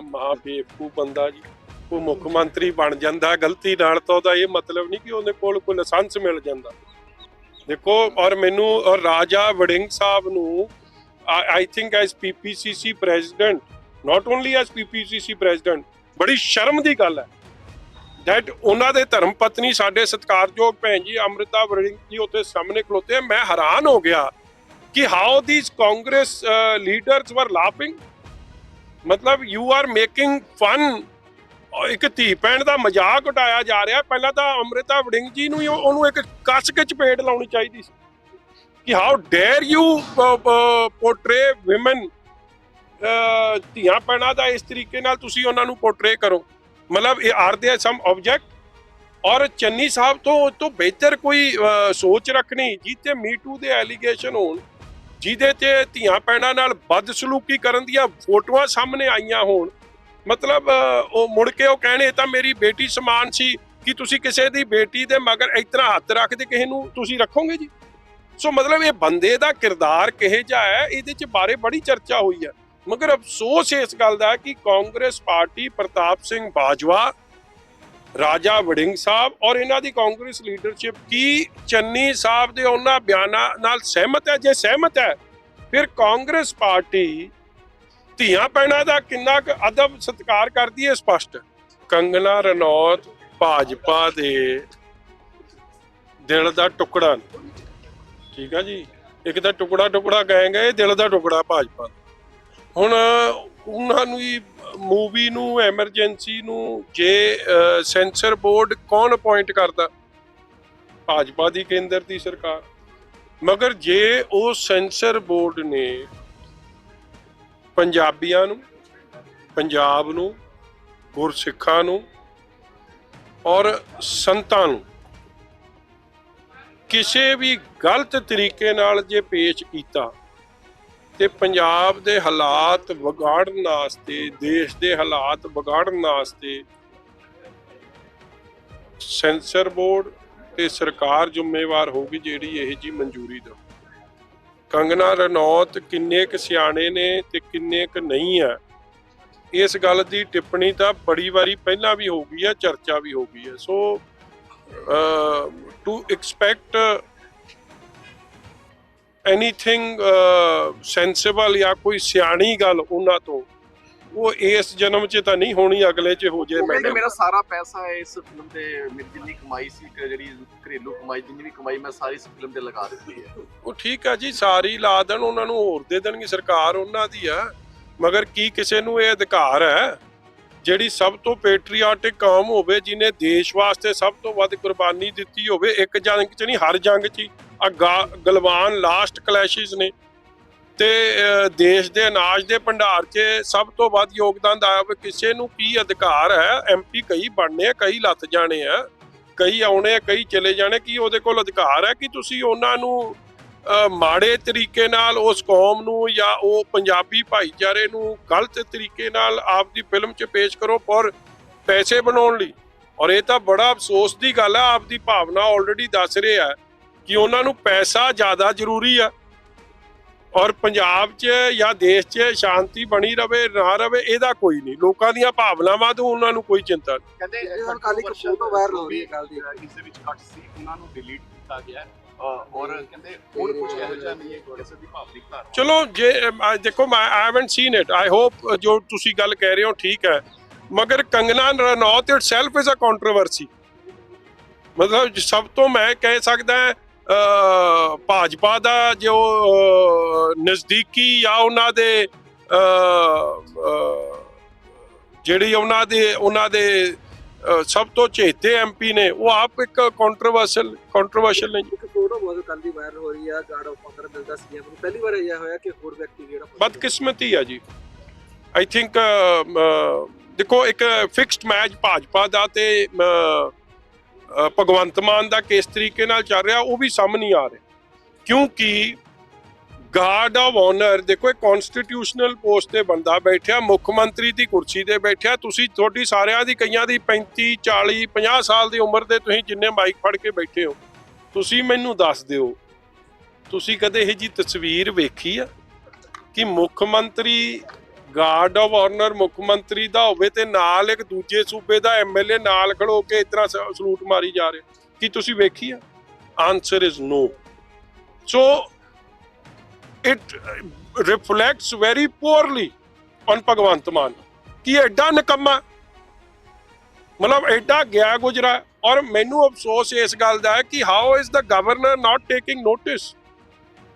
ਬੜਾ ਮਹਾ ਬੇਵਕੂਫ ਬੰਦਾ ਜੀ। ਉਹ ਮੁੱਖ ਮੰਤਰੀ ਬਣ ਜਾਂਦਾ, ਗਲਤੀ ਨਾਲ ਤਾਂ ਉਹਦਾ ਇਹ ਮਤਲਬ ਨਹੀਂ ਕਿ ਉਹਦੇ ਕੋਲ ਕੋਈ ਲਾਇਸੈਂਸ ਮਿਲ ਜਾਂਦਾ। ਦੇਖੋ, ਔਰ ਮੈਨੂੰ, ਔਰ ਰਾਜਾ ਵੜਿੰਗ ਸਾਹਿਬ ਨੂੰ I think as PPCC president not only as PPCC president ਬੜੀ ਸ਼ਰਮ ਦੀ ਗੱਲ ਹੈ। ਦੈਟ ਉਹਨਾਂ ਦੇ ਧਰਮ ਪਤਨੀ ਸਾਡੇ ਸਤਿਕਾਰਯੋਗ ਭੈਣ ਜੀ ਅੰਮ੍ਰਿਤਾ ਵੜਿੰਗ ਜੀ ਉੱਥੇ ਸਾਹਮਣੇ ਖਲੋਤੇ ਮੈਂ ਹੈਰਾਨ ਹੋ ਗਿਆ ਕਿ how these Congress leaders were laughing ਮਤਲਬ ਯੂ ਆਰ ਮੇਕਿੰਗ ਫਨ ਇੱਕ ਧੀ ਭੈਣ ਦਾ ਮਜ਼ਾਕ ਉਡਾਇਆ ਜਾ ਰਿਹਾ। ਪਹਿਲਾਂ ਤਾਂ ਅੰਮ੍ਰਿਤਾ ਵੜਿੰਗ ਜੀ ਨੂੰ ਉਹਨੂੰ ਇੱਕ ਕੱਸ ਕੇ ਚਪੇੜ ਲਾਉਣੀ ਚਾਹੀਦੀ ਸੀ ਕਿ how dare you portray woman ਧੀਆਂ ਭੈਣਾਂ ਦਾ ਇਸ ਤਰੀਕੇ ਨਾਲ ਤੁਸੀਂ ਉਹਨਾਂ ਨੂੰ ਪੋਰਟਰੇ ਕਰੋ। ਮਤਲਬ ਇਹ ਆਰ ਦੇ ਸਮ ਆਬਜੈਕਟ ਔਰ ਚੰਨੀ ਸਾਹਿਬ ਤੋਂ ਉਹ ਤੋਂ ਬਿਹਤਰ ਕੋਈ ਸੋਚ ਰੱਖਣੀ ਜਿੱਤੇ ਮੀ ਟੂ ਦੇ ਐਲੀਗੇਸ਼ਨ ਹੋਣ ਜਿਹਦੇ ਤੇ ਧੀਆਂ ਭੈਣਾਂ ਨਾਲ ਬਦਸਲੂਕੀ ਕਰਨ ਦੀਆਂ ਫੋਟੋਆਂ ਸਾਹਮਣੇ ਆਈਆਂ ਹੋਣ। ਮਤਲਬ ਉਹ ਮੁੜ ਕੇ ਉਹ ਕਹਿਣੇ ਤਾਂ ਮੇਰੀ ਬੇਟੀ ਸਮਾਨ ਸੀ, ਕਿ ਤੁਸੀਂ ਕਿਸੇ ਦੀ ਬੇਟੀ ਦੇ ਮਗਰ ਇਸ ਤਰ੍ਹਾਂ ਹੱਥ ਰੱਖਦੇ ਕਿਸੇ ਨੂੰ ਤੁਸੀਂ ਰੱਖੋਗੇ ਜੀ? ਸੋ ਮਤਲਬ ਇਹ ਬੰਦੇ ਦਾ ਕਿਰਦਾਰ ਕਿਹੇ ਜਿਹਾ ਹੈ, ਇਹਦੇ ਚ ਬਾਰੇ ਬੜੀ ਚਰਚਾ ਹੋਈ ਹੈ। ਮਗਰ ਅਫਸੋਸ ਇਸ ਗੱਲ ਦਾ ਕਿ ਕਾਂਗਰਸ ਪਾਰਟੀ ਪ੍ਰਤਾਪ ਸਿੰਘ ਬਾਜਵਾ ਰਾਜਾ ਵੜਿੰਗ ਸਾਹਿਬ ਔਰ ਇਹਨਾਂ ਦੀ ਕਾਂਗਰਸ ਲੀਡਰਸ਼ਿਪ ਕੀ ਚੰਨੀ ਸਾਹਿਬ ਦੇ ਉਹਨਾਂ ਬਿਆਨਾਂ ਨਾਲ ਸਹਿਮਤ ਹੈ? ਜੇ ਸਹਿਮਤ ਹੈ, ਫਿਰ ਕਾਂਗਰਸ ਪਾਰਟੀ ਧੀਆਂ ਪੈਣਾ ਦਾ ਕਿੰਨਾ ਕੁ ਅਦਬ ਸਤਿਕਾਰ ਕਰਦੀ ਹੈ ਸਪਸ਼ਟ? ਕੰਗਨਾ ਰਣੌਤ ਭਾਜਪਾ ਦੇ ਦਿਲ ਦਾ ਟੁਕੜਾ। ਠੀਕ ਆ ਜੀ? ਇੱਕ ਤਾਂ ਟੁਕੜਾ ਟੁਕੜਾ ਗਏ ਗਏ ਦਿਲ ਦਾ ਟੁਕੜਾ ਭਾਜਪਾ ਹੁਣ ਉਹਨਾਂ ਨੂੰ ਹੀ ਮੂਵੀ ਨੂੰ, ਐਮਰਜੈਂਸੀ ਨੂੰ ਜੇ ਸੈਂਸਰ ਬੋਰਡ ਕੌਣ ਅਪਾਇੰਟ ਕਰਦਾ? ਭਾਜਪਾ ਦੀ ਕੇਂਦਰ ਦੀ ਸਰਕਾਰ। ਮਗਰ ਜੇ ਉਹ ਸੈਂਸਰ ਬੋਰਡ ਨੇ ਪੰਜਾਬੀਆਂ ਨੂੰ, ਪੰਜਾਬ ਨੂੰ, ਗੁਰਸਿੱਖਾਂ ਨੂੰ ਔਰ ਸੰਤਾਂ ਨੂੰ ਕਿਸੇ ਵੀ ਗਲਤ ਤਰੀਕੇ ਨਾਲ ਜੇ ਪੇਸ਼ ਕੀਤਾ ਤੇ ਪੰਜਾਬ ਦੇ ਹਾਲਾਤ ਵਿਗਾੜਨ ਵਾਸਤੇ, ਦੇਸ਼ ਦੇ ਹਾਲਾਤ ਵਿਗਾੜਨ ਵਾਸਤੇ ਸੈਂਸਰ ਬੋਰਡ ਤੇ ਸਰਕਾਰ ਜ਼ਿੰਮੇਵਾਰ ਹੋਗੀ ਜਿਹੜੀ ਇਹ ਜੀ ਮਨਜ਼ੂਰੀ ਦਾ ਕੰਗਨਾ ਰਣੌਤ ਕਿੰਨੇ ਕੁ ਸਿਆਣੇ ਨੇ ਤੇ ਕਿੰਨੇ ਕੁ ਨਹੀਂ ਆ, ਇਸ ਗੱਲ ਦੀ ਟਿੱਪਣੀ ਤਾਂ ਬੜੀ ਵਾਰੀ ਪਹਿਲਾਂ ਵੀ ਹੋ ਗਈ ਹੈ ਚਰਚਾ ਵੀ ਹੋ ਗਈ ਹੈ so to expect anything sensible ਜਾਂ ਕੋਈ ਸਿਆਣੀ ਗੱਲ ਉਹਨਾਂ ਤੋਂ ਉਹ ਇਸ ਜਨਮ 'ਚ ਤਾਂ ਨਹੀਂ ਹੋਣੀ ਅਗਲੇ 'ਚ ਹੋ ਜੇ ਮੈਡਮ ਮੇਰਾ ਸਾਰਾ ਪੈਸਾ ਇਸ ਫਿਲਮ ਤੇ ਮੇਰੀ ਜਿੰਨੀ ਕਮਾਈ ਸੀ ਜਿਹੜੀ ਘਰੇਲੂ ਕਮਾਈ ਜਿੰਨੀ ਵੀ ਕਮਾਈ ਮੈਂ ਸਾਰੀ ਇਸ ਫਿਲਮ ਤੇ ਲਗਾ ਦਿੱਤੀ ਹੈ। ਉਹ ਠੀਕ ਆ ਜੀ ਸਾਰੀ ਲਾ ਦੇਣ ਉਹਨਾਂ ਨੂੰ ਹੋਰ ਦੇ ਦੇਣਗੇ ਸਰਕਾਰ ਉਹਨਾਂ ਦੀ ਆ। ਮਗਰ ਕੀ ਕਿਸੇ ਨੂੰ ਇਹ ਅਧਿਕਾਰ ਹੈ ਜਿਹੜੀ ਸਭ ਤੋਂ ਪੈਟਰੀਆਟਿਕ ਕੌਮ ਹੋਵੇ ਜਿਨੇ ਦੇਸ਼ ਵਾਸਤੇ ਸਭ ਤੋਂ ਵੱਧ ਕੁਰਬਾਨੀ ਦਿੱਤੀ ਹੋਵੇ ਇੱਕ ਜੰਗ 'ਚ ਨਹੀਂ ਹਰ ਜੰਗ 'ਚ ਹੀ। ਆ ਗਲਵਾਨ ਲਾਸਟ ਕਲੈਸ਼ਿਸ ਨੇ। ਤੇ ਦੇਸ਼ ਦੇ ਅਨਾਜ ਦੇ ਭੰਡਾਰ 'ਚ ਸਭ ਤੋਂ ਵੱਧ ਯੋਗਦਾਨ ਦਾ ਕਿਸੇ ਨੂੰ ਕੀ ਅਧਿਕਾਰ ਹੈ? ਐਮਪੀ ਕਈ ਬਣਨੇ ਆ, ਕਈ ਲੱਤ ਜਾਣੇ ਆ, ਕਈ ਆਉਣੇ ਆ, ਕਈ ਚਲੇ ਜਾਣੇ ਕੀ ਉਹਦੇ ਕੋਲ ਅਧਿਕਾਰ ਹੈ ਕਿ ਤੁਸੀਂ ਉਹਨਾਂ ਨੂੰ ਮਾੜੇ ਤਰੀਕੇ ਨਾਲ ਉਸ ਕੌਮ ਨੂੰ ਜਾਂ ਉਹ ਪੰਜਾਬੀ ਭਾਈਚਾਰੇ ਨੂੰ ਗਲਤ ਤਰੀਕੇ ਨਾਲ ਆਪਦੀ ਫਿਲਮ 'ਚ ਪੇਸ਼ ਕਰੋ ਪਰ ਪੈਸੇ ਬਣਾਉਣ ਲਈ? ਔਰ ਇਹ ਤਾਂ ਬੜਾ ਅਫਸੋਸ ਦੀ ਗੱਲ ਹੈ, ਆਪਦੀ ਭਾਵਨਾ ਆਲਰੇਡੀ ਦੱਸ ਰਿਹਾ ਹੈ। ਕਿ ਉਹਨਾਂ ਨੂੰ ਪੈਸਾ ਜ਼ਿਆਦਾ ਜ਼ਰੂਰੀ ਆ। ਔਰ ਪੰਜਾਬ 'ਚ ਜਾਂ ਦੇਸ਼ 'ਚ ਸ਼ਾਂਤੀ ਬਣੀ ਰਵੇ ਨਾ ਰਵੇ ਇਹਦਾ ਕੋਈ ਨਹੀਂ। ਲੋਕਾਂ ਦੀਆਂ ਭਾਵਨਾਵਾਂ ਤੋਂ ਉਹਨਾਂ ਨੂੰ ਕੋਈ ਚਿੰਤਾ ਨਹੀਂ। ਕਹਿੰਦੇ ਹੁਣ ਕੱਲ੍ਹ ਇੱਕ photo viral ਹੋ ਰਹੀ ਹੈ ਕੱਲ੍ਹ ਦੀ। ਇਸ ਦੇ ਵਿੱਚ ਕੱਟ ਸੀ ਉਹਨਾਂ ਨੂੰ ਡਿਲੀਟ ਕੀਤਾ ਗਿਆ ਔਰ ਕਹਿੰਦੇ ਹੁਣ ਕੁਝ ਇਹੋ ਜਿਹਾ ਨਹੀਂ ਹੈ ਕਿਸੇ ਦੀ ਭਾਵਨਿਕ ਚਲੋ ਜੇ ਦੇਖੋ ਮੈਂ I haven't seen it I hope ਜੋ ਤੁਸੀਂ ਗੱਲ ਕਹਿ ਰਹੇ ਹੋ ਠੀਕ ਹੈ। ਮਗਰ Kangana Ranaut itself is a controversy ਮਤਲਬ ਸਭ ਤੋਂ ਮੈਂ ਕਹਿ ਸਕਦਾ ਭਾਜਪਾ ਦਾ ਜੋ ਨਜ਼ਦੀਕੀ ਜਾਂ ਉਹਨਾਂ ਦੇ ਜਿਹੜੀ ਉਹਨਾਂ ਦੇ ਉਹਨਾਂ ਦੇ ਸਭ ਤੋਂ ਚਹੇਤੇ ਐਮਪੀ ਨੇ ਉਹ ਆਪ ਇੱਕ ਕੰਟਰੋਵਰਸ਼ਲ ਕੰਟਰੋਵਰਸ਼ਲ ਨੇ। ਇੱਕ ਫੋਟੋ ਬਹੁਤ ਕੱਲ ਦੀ ਵਾਇਰਲ ਹੋ ਰਹੀ ਆ ਗਾਰਡ ਆਫ ਆਨਰ ਮਿਲਦਾ ਸੀਐਮ ਨੂੰ। ਪਹਿਲੀ ਵਾਰ ਇਹ ਹੋਇਆ ਕਿ ਹੋਰ ਵਿਅਕਤੀ ਜਿਹੜਾ ਬਦਕਿਸਮਤੀ ਆ ਜੀ। ਆਈ ਥਿੰਕ ਦੇਖੋ ਇੱਕ ਫਿਕਸਡ ਮੈਚ ਭਾਜਪਾ ਦਾ ਤੇ ਭਗਵੰਤ ਮਾਨ ਦਾ ਕਿਸ ਤਰੀਕੇ ਨਾਲ ਚੱਲ ਰਿਹਾ, ਉਹ ਵੀ ਸਾਹਮਣੇ ਆ ਰਿਹਾ। ਕਿਉਂਕਿ ਗਾਰਡ ਆਫ ਆਨਰ ਦੇਖੋ ਇਹ ਕਨਸਟੀਟਿਊਸ਼ਨਲ ਪੋਸਟ ਤੇ ਬੰਦਾ ਬੈਠਿਆ, ਮੁੱਖ ਮੰਤਰੀ ਦੀ ਕੁਰਸੀ ਤੇ ਬੈਠਿਆ, ਤੁਸੀਂ ਤੁਹਾਡੀ ਸਾਰਿਆਂ ਦੀ, ਕਈਆਂ ਦੀ 35 40 50 ਸਾਲ ਦੀ ਉਮਰ ਦੇ ਤੁਸੀਂ ਜਿੰਨੇ ਮਾਈਕ ਫੜ ਕੇ ਬੈਠੇ ਹੋ, ਤੁਸੀਂ ਮੈਨੂੰ ਦੱਸ ਦਿਓ, ਤੁਸੀਂ ਕਦੇ ਇਹ ਜੀ ਤਸਵੀਰ ਵੇਖੀ ਆ ਕਿ ਮੁੱਖ ਮੰਤਰੀ ਗਾਰਡ ਆਫ ਆਨਰ ਮੁੱਖ ਮੰਤਰੀ ਦਾ ਹੋਵੇ ਤੇ ਨਾਲ ਇੱਕ ਦੂਜੇ ਸੂਬੇ ਦਾ ਐਮਐਲਏ ਨਾਲ ਖੜੋ ਕੇ ਇਤਨਾ ਸਲੂਟ ਮਾਰੀ ਜਾ ਰਿਹਾ ਕੀ ਤੁਸੀਂ ਵੇਖੀ ਆ? Answer is no so it reflects very poorly on Bhagwant Mann ਕੀ ਇਹ ਐਡਾ ਨਿਕੰਮਾ, ਮਤਲਬ ਐਡਾ ਗਿਆ ਗੁਜਰਾ ਔਰ ਮੈਨੂੰ ਅਫਸੋਸ ਇਸ ਗੱਲ ਦਾ ਹੈ ਕਿ how is the governor not taking notice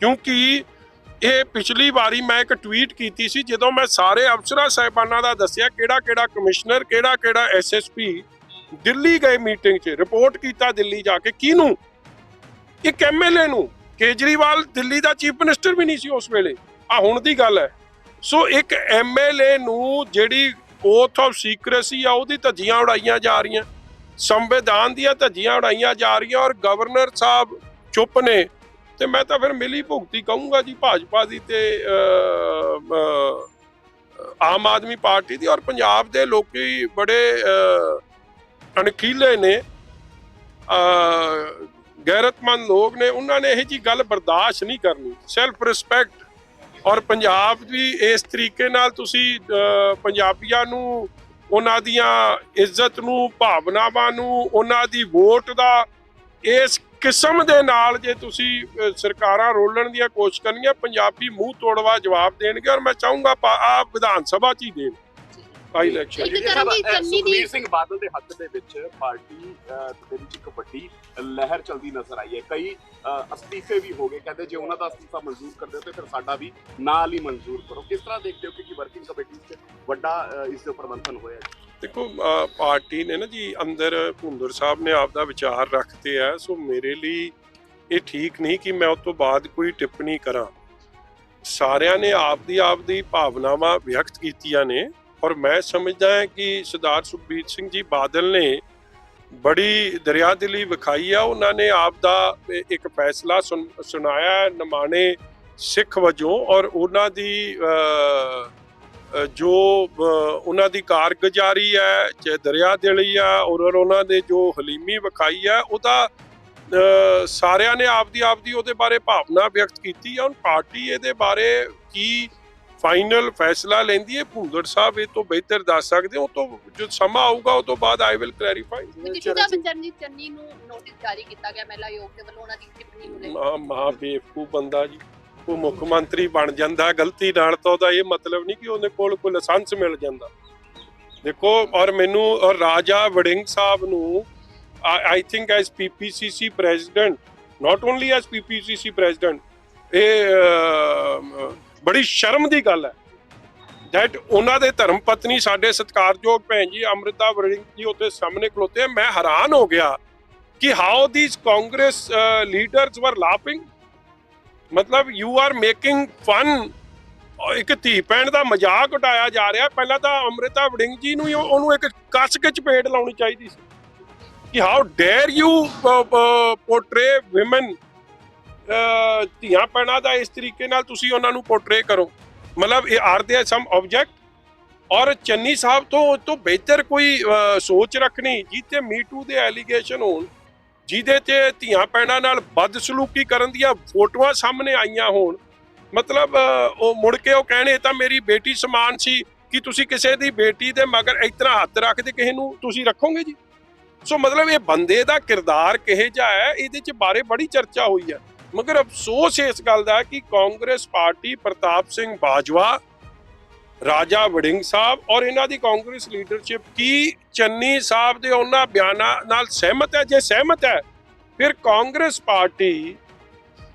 ਕਿਉਂਕਿ ਇਹ ਪਿਛਲੀ ਵਾਰੀ ਮੈਂ ਇੱਕ ਟਵੀਟ ਕੀਤੀ ਸੀ, ਜਦੋਂ ਮੈਂ ਸਾਰੇ ਅਫਸਰਾਂ ਸਾਹਿਬਾਨਾਂ ਦਾ ਦੱਸਿਆ ਕਿਹੜਾ ਕਿਹੜਾ ਕਮਿਸ਼ਨਰ, ਕਿਹੜਾ ਕਿਹੜਾ ਐਸਐਸਪੀ ਦਿੱਲੀ ਗਏ ਮੀਟਿੰਗ 'ਚ ਰਿਪੋਰਟ ਕੀਤਾ ਦਿੱਲੀ ਜਾ ਕੇ। ਕਿਹਨੂੰ? ਇੱਕ ਐਮਐਲਏ ਨੂੰ। ਕੇਜਰੀਵਾਲ ਦਿੱਲੀ ਦਾ ਚੀਫ ਮਿਨਿਸਟਰ ਵੀ ਨਹੀਂ ਸੀ ਉਸ ਵੇਲੇ। ਆ ਹੁਣ ਦੀ ਗੱਲ ਹੈ। ਸੋ ਇੱਕ ਐਮਐਲਏ ਨੂੰ ਜਿਹੜੀ ਓਥ ਆਫ ਸੀਕ੍ਰੇਸੀ ਆ, ਉਹਦੀ ਧੱਜੀਆਂ ਉਡਾਈਆਂ ਜਾ ਰਹੀਆਂ। ਸੰਵਿਧਾਨ ਦੀਆਂ ਧੱਜੀਆਂ ਉਡਾਈਆਂ ਜਾ ਰਹੀਆਂ ਔਰ ਗਵਰਨਰ ਸਾਹਿਬ ਚੁੱਪ ਨੇ। ਤੇ ਮੈਂ ਤਾਂ ਫਿਰ ਮਿਲੀ ਭੁਗਤੀ ਕਹੂੰਗਾ ਜੀ ਭਾਜਪਾ ਦੀ ਤੇ ਆਮ ਆਦਮੀ ਪਾਰਟੀ ਦੀ ਔਰ ਪੰਜਾਬ ਦੇ ਲੋਕੀ ਬੜੇ ਅਣਖੀਲੇ ਨੇ। ਗੈਰਤਮੰਦ ਲੋਕ ਨੇ। ਉਹਨਾਂ ਨੇ ਇਹ ਜੀ ਗੱਲ ਬਰਦਾਸ਼ਤ ਨਹੀਂ ਕਰਨੀ। ਸੈਲਫ ਰਿਸਪੈਕਟ ਔਰ ਪੰਜਾਬ ਵੀ ਇਸ ਤਰੀਕੇ ਨਾਲ ਤੁਸੀਂ ਪੰਜਾਬੀਆਂ ਨੂੰ, ਉਹਨਾਂ ਦੀਆਂ ਇੱਜ਼ਤ ਨੂੰ, ਭਾਵਨਾਵਾਂ ਨੂੰ, ਉਹਨਾਂ ਦੀ ਵੋਟ ਦਾ ਇਸ ਕਿਸਮ ਦੇ ਨਾਲ ਜੇ ਤੁਸੀਂ ਸਰਕਾਰਾਂ ਰੋਲਣ ਦੀਆਂ ਕੋਸ਼ਿਸ਼ ਕਰਨੀਆਂ ਪੰਜਾਬੀ ਮੂੰਹ ਤੋੜਵਾ ਜਵਾਬ ਦੇਣਗੇ ਔਰ ਮੈਂ ਚਾਹੂੰਗਾ ਆ ਵਿਧਾਨ ਸਭਾ 'ਚ ਹੀ ਦੇਣ। ਆ ਇਲੈਕਸ਼ਨ ਸੁਖਬੀਰ ਸਿੰਘ ਬਾਦਲ ਦੇ ਹੱਥ ਦੇ ਵਿੱਚ ਪਾਰਟੀ ਦੇ ਵਿੱਚ ਇੱਕ ਵੱਡੀ ਲਹਿਰ ਚਲਦੀ ਨਜ਼ਰ ਆਈ ਹੈ। ਕਈ ਅਸਤੀਫੇ ਵੀ ਹੋ ਗਏ। ਕਹਿੰਦੇ ਜੇ ਉਹਨਾਂ ਦਾ ਅਸਤੀਫਾ ਮਨਜ਼ੂਰ ਕਰਦੇ ਹੋ ਤੇ ਫਿਰ ਸਾਡਾ ਵੀ ਨਾਲ ਹੀ ਮਨਜ਼ੂਰ ਕਰੋ। ਕਿਸ ਤਰ੍ਹਾਂ ਦੇਖਦੇ ਹੋ ਕਿ ਵਰਕਿੰਗ ਕਮੇਟੀ 'ਚ ਵੱਡਾ ਇਸ ਦੇ ਉੱਪਰ ਮੰਥਨ ਹੋਇਆ ਹੈ ਦੇਖੋ ਪਾਰਟੀ ਨੇ ਨਾ ਜੀ ਅੰਦਰ ਭੁੰਦਰ ਸਾਹਿਬ ਨੇ ਆਪ ਦਾ ਵਿਚਾਰ ਰੱਖਤੇ ਆ, ਸੋ ਮੇਰੇ ਲਈ ਇਹ ਠੀਕ ਨਹੀਂ ਕਿ ਮੈਂ ਉਸ ਤੋਂ ਬਾਅਦ ਕੋਈ ਟਿੱਪਣੀ ਕਰਾਂ। ਸਾਰਿਆਂ ਨੇ ਆਪ ਦੀ ਆਪ ਦੀ ਭਾਵਨਾਵਾਂ ਵਿਅਕਤ ਕੀਤੀਆਂ ਨੇ ਔਰ ਮੈਂ ਸਮਝਦਾ ਹਾਂ ਕਿ ਸਰਦਾਰ ਸੁਖਬੀਰ ਸਿੰਘ ਜੀ ਬਾਦਲ ਨੇ ਬੜੀ ਦਰਿਆਦਿਲੀ ਵਿਖਾਈ ਆ, ਉਹਨਾਂ ਨੇ ਆਪ ਦਾ ਇੱਕ ਫੈਸਲਾ ਸੁਣ- ਸੁਣਾਇਆ ਨਮਾਣੇ ਸਿੱਖ ਵਜੋਂ ਔਰ ਉਹਨਾਂ ਦੀ ਜੋ ਉਹਨਾਂ ਦੀ ਕਾਰਗੁਜ਼ਾਰੀ ਹੈ ਜੇ ਦਰਿਆ ਦਿਲੀ ਆ ਔਰ ਉਹਨਾਂ ਦੇ ਜੋ ਹਲੀਮੀ ਵਿਖਾਈ ਹੈ ਉਹਦਾ ਸਾਰਿਆਂ ਨੇ ਆਪਦੀ ਆਪਦੀ ਉਹਦੇ ਬਾਰੇ ਭਾਵਨਾ ਵਿਅਕਤ ਕੀਤੀ ਹੈ ਹੁਣ ਪਾਰਟੀ ਇਹਦੇ ਬਾਰੇ ਕੀ ਫਾਈਨਲ ਫੈਸਲਾ ਲੈਂਦੀ ਹੈ ਭੁੰਦੜ ਸਾਹਿਬ ਇਹ ਤੋਂ ਬਿਹਤਰ ਦੱਸ ਸਕਦੇ ਹੋ। ਤੋਂ ਜੋ ਸਮਾਂ ਆਊਗਾ ਉਹ ਤੋਂ ਬਾਅਦ ਆਈ ਵਿਲ ਕਲੈਰੀਫਾਈ ਜਿੱਥੇ ਸਾਹਿਬ ਚਰਨਜੀਤ ਚੰਨੀ ਨੂੰ ਨੋਟਿਸ ਜਾਰੀ ਕੀਤਾ ਗਿਆ ਮਹਿਲਾ ਆਯੋਗ ਦੇ ਵੱਲੋਂ ਉਹਨਾਂ ਦੀ ਟਿੱਪਣੀ ਨੂੰ ਲੈ ਕੇ? ਮਹਾ ਬੇਵਕੂਫ ਬੰਦਾ ਜੀ। ਉਹ ਮੁੱਖ ਮੰਤਰੀ ਬਣ ਜਾਂਦਾ, ਗਲਤੀ ਨਾਲ ਤਾਂ ਉਹਦਾ ਇਹ ਮਤਲਬ ਨਹੀਂ ਕਿ ਉਹਦੇ ਕੋਲ ਕੋਈ ਲਾਇਸੈਂਸ ਮਿਲ ਜਾਂਦਾ। ਦੇਖੋ, ਔਰ ਮੈਨੂੰ, ਔਰ ਰਾਜਾ ਵੜਿੰਗ ਸਾਹਿਬ ਨੂੰ I think as PPCC president not only as PPCC president ਇਹ ਬੜੀ ਸ਼ਰਮ ਦੀ ਗੱਲ ਹੈ। ਦੈਟ ਉਹਨਾਂ ਦੇ ਧਰਮ ਪਤਨੀ ਸਾਡੇ ਸਤਿਕਾਰਯੋਗ ਭੈਣ ਜੀ ਅੰਮ੍ਰਿਤਾ ਵੜਿੰਗ ਜੀ ਉੱਤੇ ਸਾਹਮਣੇ ਖਲੋਤੇ ਮੈਂ ਹੈਰਾਨ ਹੋ ਗਿਆ ਕਿ how these Congress leaders were laughing ਮਤਲਬ ਯੂ ਆਰ ਮੇਕਿੰਗ ਫਨ ਇੱਕ ਧੀ ਭੈਣ ਦਾ ਮਜ਼ਾਕ ਉਡਾਇਆ ਜਾ ਰਿਹਾ। ਪਹਿਲਾਂ ਤਾਂ ਅੰਮ੍ਰਿਤਾ ਵੜਿੰਗ ਜੀ ਨੂੰ ਉਹਨੂੰ ਇੱਕ ਕੱਸ ਕੇ ਚਪੇੜ ਲਾਉਣੀ ਚਾਹੀਦੀ ਸੀ। ਕਿ how dare you portray woman ਧੀਆਂ ਭੈਣਾਂ ਦਾ ਇਸ ਤਰੀਕੇ ਨਾਲ ਤੁਸੀਂ ਉਹਨਾਂ ਨੂੰ ਪੋਰਟਰੇ ਕਰੋ। ਮਤਲਬ ਇਹ ਆਰ ਦੇ ਸਮ ਆਬਜੈਕਟ ਔਰ ਚੰਨੀ ਸਾਹਿਬ ਤੋਂ ਉਹ ਤੋਂ ਬਿਹਤਰ ਕੋਈ ਸੋਚ ਰੱਖਣੀ ਜਿੱਤੇ ਮੀਟੂ ਦੇ ਐਲੀਗੇਸ਼ਨ ਹੋਣ। ਜਿਹਦੇ ਤੇ ਧੀਆਂ ਪੈਣਾ ਨਾਲ ਬਦਸਲੂਕੀ ਕਰਨ ਦੀਆਂ ਫੋਟੋਆਂ ਸਾਹਮਣੇ ਆਈਆਂ ਹੋਣ। ਮਤਲਬ ਉਹ ਮੁੜ ਕੇ ਉਹ ਕਹਿਣੇ ਤਾਂ ਮੇਰੀ ਬੇਟੀ ਸਮਾਨ ਸੀ, ਕਿ ਤੁਸੀਂ ਕਿਸੇ ਦੀ ਬੇਟੀ ਦੇ ਮਗਰ ਇਸ ਤਰ੍ਹਾਂ ਹੱਥ ਰੱਖਦੇ ਕਿਸੇ ਨੂੰ? ਤੁਸੀਂ ਰੱਖੋਗੇ ਜੀ? ਸੋ ਮਤਲਬ ਇਹ ਬੰਦੇ ਦਾ ਕਿਰਦਾਰ ਕਿਹੇ ਜਿਹਾ ਹੈ, ਇਹਦੇ ਚ ਬਾਰੇ ਬੜੀ ਚਰਚਾ ਹੋਈ ਹੈ। ਮਗਰ ਅਫਸੋਸ ਇਸ ਗੱਲ ਦਾ ਕਿ ਕਾਂਗਰਸ ਪਾਰਟੀ ਪ੍ਰਤਾਪ ਸਿੰਘ ਬਾਜਵਾ ਰਾਜਾ ਵੜਿੰਗ ਸਾਹਿਬ ਔਰ ਇਹਨਾਂ ਦੀ ਕਾਂਗਰਸ ਲੀਡਰਸ਼ਿਪ ਕੀ ਚੰਨੀ ਸਾਹਿਬ ਦੇ ਉਹਨਾਂ ਬਿਆਨਾਂ ਨਾਲ ਸਹਿਮਤ ਹੈ? ਜੇ ਸਹਿਮਤ ਹੈ, ਫਿਰ ਕਾਂਗਰਸ ਪਾਰਟੀ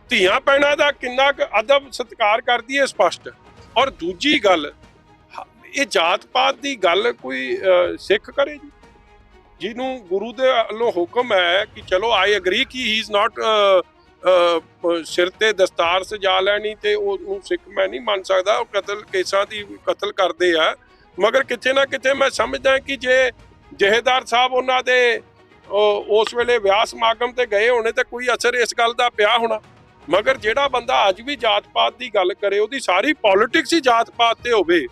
ਧੀਆਂ ਪੈਣਾ ਦਾ ਕਿੰਨਾ ਕੁ ਅਦਬ ਸਤਿਕਾਰ ਕਰਦੀ ਹੈ ਸਪਸ਼ਟ ਔਰ ਦੂਜੀ ਗੱਲ ਇਹ ਜਾਤ ਪਾਤ ਦੀ ਗੱਲ ਕੋਈ ਸਿੱਖ ਕਰੇ ਜੀ? ਜਿਹਨੂੰ ਗੁਰੂ ਦੇ ਵੱਲੋਂ ਹੁਕਮ ਹੈ ਕਿ ਚਲੋ ਆਈ ਅਗਰੀ ਕਿ ਹੀ ਇਜ਼ ਨਾਟ ਸਿਰ ਤੇ ਦਸਤਾਰ ਸਜਾ ਲੈਣੀ ਤੇ ਉਹਨੂੰ ਸਿੱਖ ਮੈਂ ਨਹੀਂ ਮੰਨ ਸਕਦਾ, ਉਹ ਕਤਲ ਕੇਸਾਂ ਦੀ ਕਤਲ ਕਰਦੇ ਆ। ਮਗਰ ਕਿਤੇ ਨਾ ਕਿਤੇ ਮੈਂ ਸਮਝਦਾ ਕਿ ਜੇ ਜਹੇਦਾਰ ਸਾਹਿਬ ਉਹਨਾਂ ਦੇ ਉਸ ਵੇਲੇ ਵਿਆਹ ਸਮਾਗਮ ਤੇ ਗਏ ਹੋਣੇ ਤੇ ਕੋਈ ਅਸਰ ਇਸ ਗੱਲ ਦਾ ਪਿਆ ਹੋਣਾ। ਮਗਰ ਜਿਹੜਾ ਬੰਦਾ ਅੱਜ ਵੀ ਜਾਤ ਪਾਤ ਦੀ ਗੱਲ ਕਰੇ, ਉਹਦੀ ਸਾਰੀ ਪੋਲਿਟਿਕਸ ਹੀ ਜਾਤ ਪਾਤ ਤੇ ਹੋਵੇ।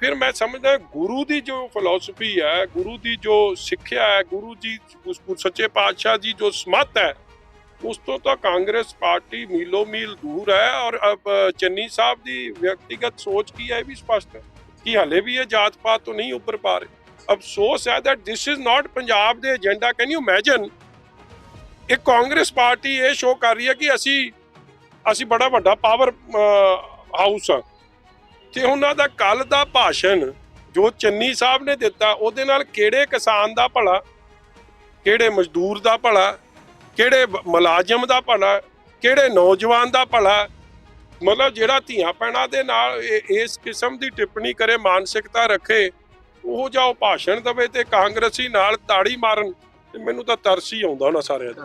ਫਿਰ ਮੈਂ ਸਮਝਦਾ ਗੁਰੂ ਦੀ ਜੋ ਫਿਲਾਸਫੀ ਹੈ, ਗੁਰੂ ਦੀ ਜੋ ਸਿੱਖਿਆ ਹੈ, ਗੁਰੂ ਜੀ ਸੱਚੇ ਪਾਤਸ਼ਾਹ ਜੀ ਜੋ ਸਮਤ ਹੈ ਉਸ ਤੋਂ ਤਾਂ ਕਾਂਗਰਸ ਪਾਰਟੀ ਮੀਲੋ ਮੀਲ ਦੂਰ ਹੈ ਔਰ ਚੰਨੀ ਸਾਹਿਬ ਦੀ ਵਿਅਕਤੀਗਤ ਸੋਚ ਕੀ ਹੈ ਇਹ ਵੀ ਸਪਸ਼ਟ ਹੈ ਕਿ ਹਲੇ ਵੀ ਇਹ ਜਾਤ ਪਾਤ ਤੋਂ ਨਹੀਂ ਉੱਪਰ ਪਾ ਰਹੇ। ਅਫਸੋਸ ਹੈ that this is not Punjab ਦੇ ਏਜੰਡਾ ਕੈਨ ਯੂ ਇਮੇਜਿਨ ਇਹ ਕਾਂਗਰਸ ਪਾਰਟੀ ਇਹ ਸ਼ੋਅ ਕਰ ਰਹੀ ਹੈ ਕਿ ਅਸੀਂ ਅਸੀਂ ਬੜਾ ਵੱਡਾ ਪਾਵਰ ਹਾਊਸ ਆ ਤੇ ਉਹਨਾਂ ਦਾ ਕੱਲ ਦਾ ਭਾਸ਼ਣ ਜੋ ਚੰਨੀ ਸਾਹਿਬ ਨੇ ਦਿੱਤਾ, ਉਹਦੇ ਨਾਲ ਕਿਹੜੇ ਕਿਸਾਨ ਦਾ ਭਲਾ, ਕਿਹੜੇ ਮਜ਼ਦੂਰ ਦਾ ਭਲਾ ਕਿਹੜੇ ਮੁਲਾਜ਼ਮ ਦਾ ਭਲਾ ਕਿਹੜੇ ਨੌਜਵਾਨ ਦਾ ਭਲਾ ਮਤਲਬ ਜਿਹੜਾ ਧੀਆਂ ਪੈਣਾ ਦੇ ਨਾਲ ਇਹ- ਇਸ ਕਿਸਮ ਦੀ ਟਿੱਪਣੀ ਕਰੇ, ਮਾਨਸਿਕਤਾ ਰੱਖੇ, ਉਹ ਜਾਓ ਭਾਸ਼ਣ ਦਵੇ ਤੇ ਕਾਂਗਰਸੀ ਨਾਲ ਤਾੜੀ ਮਾਰਨ, ਤੇ ਮੈਨੂੰ ਤਾਂ ਤਰਸ ਹੀ ਆਉਂਦਾ ਉਹਨਾਂ ਸਾਰਿਆਂ ਦਾ।